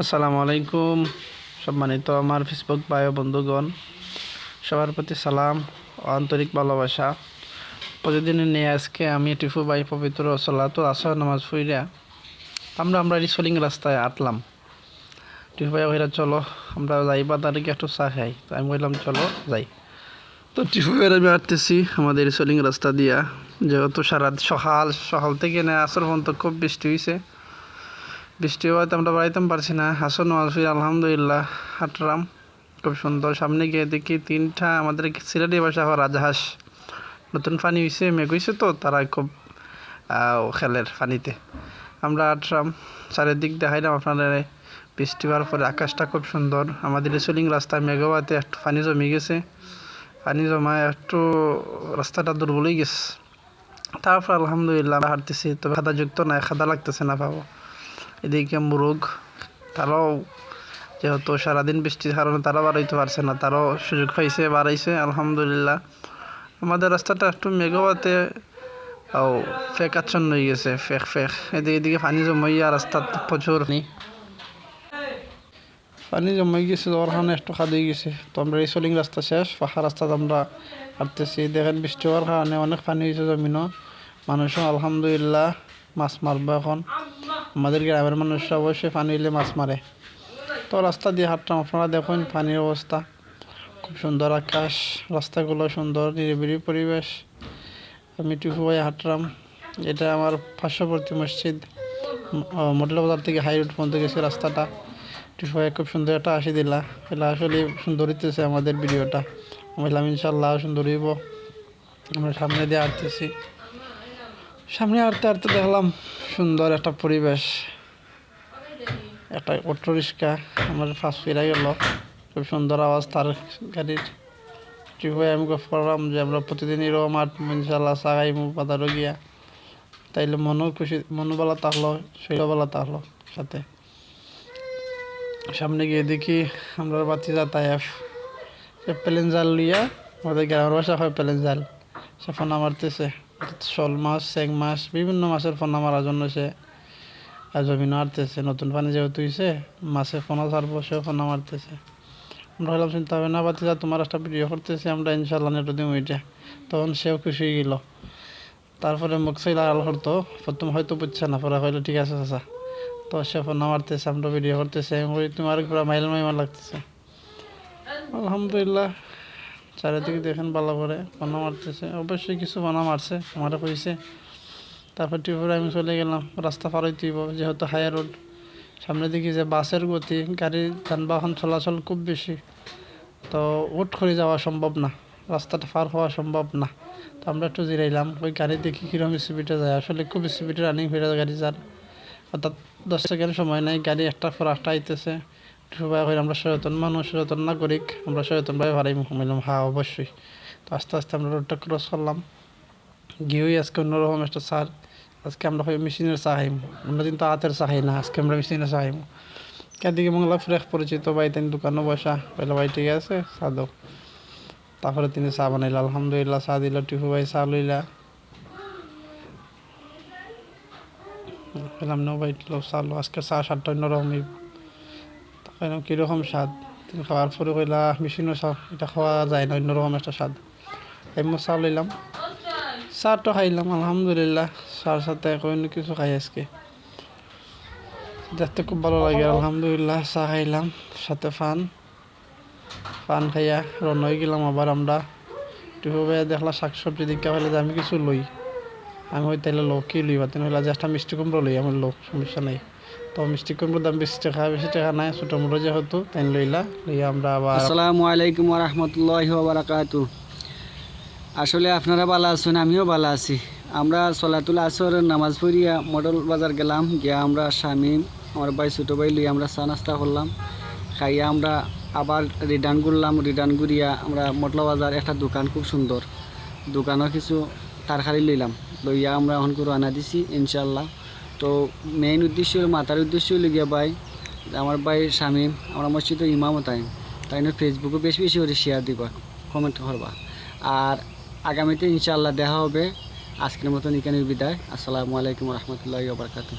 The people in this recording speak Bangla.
আসসালামু আলাইকুম। সম্মানিত আমার ফেসবুক ও বন্ধুগণ, সবার প্রতি সালাম আন্তরিক ভালোবাসা। প্রতিদিনের নিয়ে আজকে আমি টিফু বাই পবিত্র সলাতো আসর নামাজ ফুইরা আমরা আমরা রিসলিং রাস্তায় আটলাম। টিফু ভাই ভাইরা চলো, আমরা যাই বাজারে গিয়ে একটু চা খাই। তো আমি বললাম চলো, যাই। তো টিফু ভাইয়ের আমি আটতেছি আমাদের রিসলিং রাস্তা দিয়া। যেহেতু সারা সকাল সকাল থেকে না, আসর পর্যন্ত খুব বৃষ্টি হয়েছে বৃষ্টি হওয়াতে আমরা বাড়াইতাম পারছি না। হাসন মালফি আলহামদুলিল্লাহ। হাঁটলাম খুব সুন্দর। সামনে গিয়ে দেখি তিনটা আমাদের সিলেটি ভাষা হওয়া রাজহাঁস। নতুন পানি হয়েছে মেঘ হয়েছে তো, তারা খুব খেলের পানিতে। আমরা আটরাম চারিদিক দেখাইলাম আপনাদের বৃষ্টি হওয়ার পরে আকাশটা খুব সুন্দর। আমাদের রেসলিং রাস্তায় মেঘাওয়াতে একটু পানি জমে গেছে। পানি জমায় একটু রাস্তাটা দুর্বল হয়ে গেছে। তারপর আলহামদুলিল্লাহ হাঁটতেছি। তবে খাদাযুক্ত নাই, খাদা লাগতেছে না পাবো এদিকে মুরগ, তারাও যেহেতু সারাদিন বৃষ্টির কারণে তারা বাড়াইতে পারছে না, তারাও সুযোগ পাইছে, বাড়াইছে, আলহামদুলিল্লাহ। আমাদের রাস্তাটা একটু মেঘাওয়াতে ও ফেক আচ্ছন্ন হয়ে গেছে, ফেক ফেক। এদিকে এদিকে পানি জমাইয়া রাস্তা প্রচুর পানি। জমাই গেছে কারণে একটু খাদ গেছে। তো আমরা এই সলিং রাস্তা শেষ পাখা রাস্তাতে আমরা হাঁটতেছি। দেখেন বৃষ্টি হওয়ার কারণে অনেক পানি হয়েছে জমিনও। মানুষও আলহামদুলিল্লাহ মাছ মারবো এখন। আমাদের গ্রামের মানুষরা অবশ্যই পানি হইলে মাছ মারে। তো রাস্তা দিয়ে হাঁটতাম, আপনারা দেখুন পানির অবস্থা। খুব সুন্দর আকাশ, রাস্তাগুলো সুন্দর, নিরিবিলি পরিবেশ। আমি টিপু ভাই হাঁটলাম এটা আমার পার্শ্ববর্তী মসজিদ। মোটলা বাজার থেকে হাই রোড পর্যন্ত গেছে রাস্তাটা। টিপু ভাই খুব সুন্দর একটা আসি দিলা। এটা আসলে সুন্দর হইতেছে আমাদের ভিডিওটা। আমি বললাম, ইনশাল্লাহ সুন্দর হইব। আমরা সামনে দিয়ে হাঁটতেছি। সামনে হাঁটতে হাঁটতে দেখলাম সুন্দর একটা পরিবেশ। একটা অটো রিক্সা, আমার ফার্স্ট ফিরে গেল। খুব সুন্দর আওয়াজ তার গাড়ির। ট্রিপে আমি করলাম যে আমরা প্রতিদিন এরকম আট ইনশাল্লাহ সাগাই মু বাজারও গিয়া তাইলে মনও খুশি মনও বেলা তাহলো শরীরও বেলা তাহলো সাথে। সামনে গিয়ে দেখি আমরা বাতিজা তাইফ প্লেন জাল লইয়া আমাদের গ্রামের বাসা হয় প্লেন জাল সে ফোনা মারতেছে শোল মাছ চেং মাছ, বিভিন্ন মাছের ফোনা মারার জন্য সে জমিন মারতেছে নতুন পানি যেহেতু হয়েছে মাছে ফোনা ছাড়বো, সেও ফোনা মারতেছে আমরা হলাম চিন্তা হবে না বাতিজা তোমার একটা ভিডিও করতেছি, আমরা ইনশাল্লাহ নেটো দিম ওইটা তখন সেও খুশি হয়ে গেল। তারপরে মুখ চাইলে আল করতো, প্রথম হয়তো বুঝছে না, পরে হইল ঠিক আছে, চাচা। তো সে ফোনা মারতেছে আমরা ভিডিও করতেছে বলি, তোমার পুরো মাইল মাইমা লাগতেছে। আলহামদুলিল্লাহ। চারিদিকে দেখেন ভালো করে ফোনা মারতেছে। অবশ্যই কিছু ফোনা মারছে আমারে কইছে। তারপর টিপুরে আমি চলে গেলাম, রাস্তা পার হইতে যেহেতু হাই রোড সামনে দেখি যে বাসের গতি গাড়ির যানবাহন চলাচল খুব বেশি। তো উঠ করে যাওয়া সম্ভব না, রাস্তাটা পার হওয়া সম্ভব না। তো আমরা একটু জিরাইলাম, ওই গাড়ি দেখি কীরকম স্পিডে যায়। আসলে খুব স্পিডে রানিং হয়ে যায় গাড়ি যার। অর্থাৎ দশ সেকেন্ড সময় নাই, গাড়ি একটা পর একটা আইতেছে। সবাই করে আমরা সচেতন মানুষ, সচেতন নাগরিক, আমরা সচেতনভাবে ভাড়াই মিলাম। হ্যাঁ অবশ্যই। তো আস্তে আস্তে আমরা রোডটা ক্রস করলাম। গিয়েই আজকে অন্যরকম একটা সার। আজকে আমরা হয় মেশিনের চা খাইম আমরা কিন্তু হাতের চা খাই না, আজকে আমরা মেশিনের চা খাইম কেদিকে মঙ্গলা ফ্রেশ পরিচিত ভাই, তিনি দোকানে বসা। বলে ভাই, ঠিক আছে দাও। তারপরে তিনি চা বানাইল। আলহামদুলিল্লাহ, চা দিল, টিফু ভাই চা লইলা। বললাম নো ভাই চা আজকে চা স্বাদটা অন্যরকম তখন কীরকম স্বাদ? খাওয়ার পরে কইলা মেশিনও চা এটা খাওয়া যায় না, অন্যরকম একটা স্বাদ। এমন চা লইলাম। চাটা খাইলাম, আলহামদুলিল্লাহ। চার সাথে কোনো কিছু খাই আজকে। দেখতে খুব ভালো লাগে, আলহামদুলিল্লাহ। চা খাইলাম, সাথে ফান। পান খাইয়া হয়ে গেলাম আবার আমরা। টিপে দেখলা শাক সবজি দিকে হলে যে আমি কিছু লই। আমি হয়তো তাইলে লো কি লইবা, তেন হইলা যে একটা মিষ্টি কুমড়ো লই, আমার লোক, সমস্যা নাই। তো মিষ্টি কুমড়োর দাম বেশি টাকা বেশি টাকা নাই, ছোটো মোটো যেহেতু, তাই লইলা। লইয়া আমরা আবার আসসালামু আলাইকুম রহমতুল্লাহ বারাকাতু আসলে আপনারা ভালো আছেন, আমিও ভালো আছি। আমরা সলাতুল আসর নামাজ পড়িয়া মডেল বাজার গেলাম, গিয়া আমরা স্বামী আমার ভাই, ছোটো ভাই লই আমরা চা নাস্তা করলাম। খাইয়া আমরা আবার রিটার্ন করলাম রিটার্ন করিয়া আমরা মটলা বাজার একটা দোকান খুব সুন্দর। দোকানও কিছু তারকারি লইলাম। লইয়া আমরা এখন করে আনা দিছি ইনশাল্লাহ তো মেইন উদ্দেশ্য হলো মাতার উদ্দেশ্য হলো গিয়া ভাই আমার ভাই স্বামী, আমরা মসজিদের ইমামও তাই। তাই না ফেসবুকে বেশি বেশি করে শেয়ার দিবা কমেন্ট করবা। আর আগামীতে ইনশাআল্লাহ দেখা হবে। আজকের মতন এখানে বিদায়। আসসালামু আলাইকুম রহমতুল্লাহ বারকাতু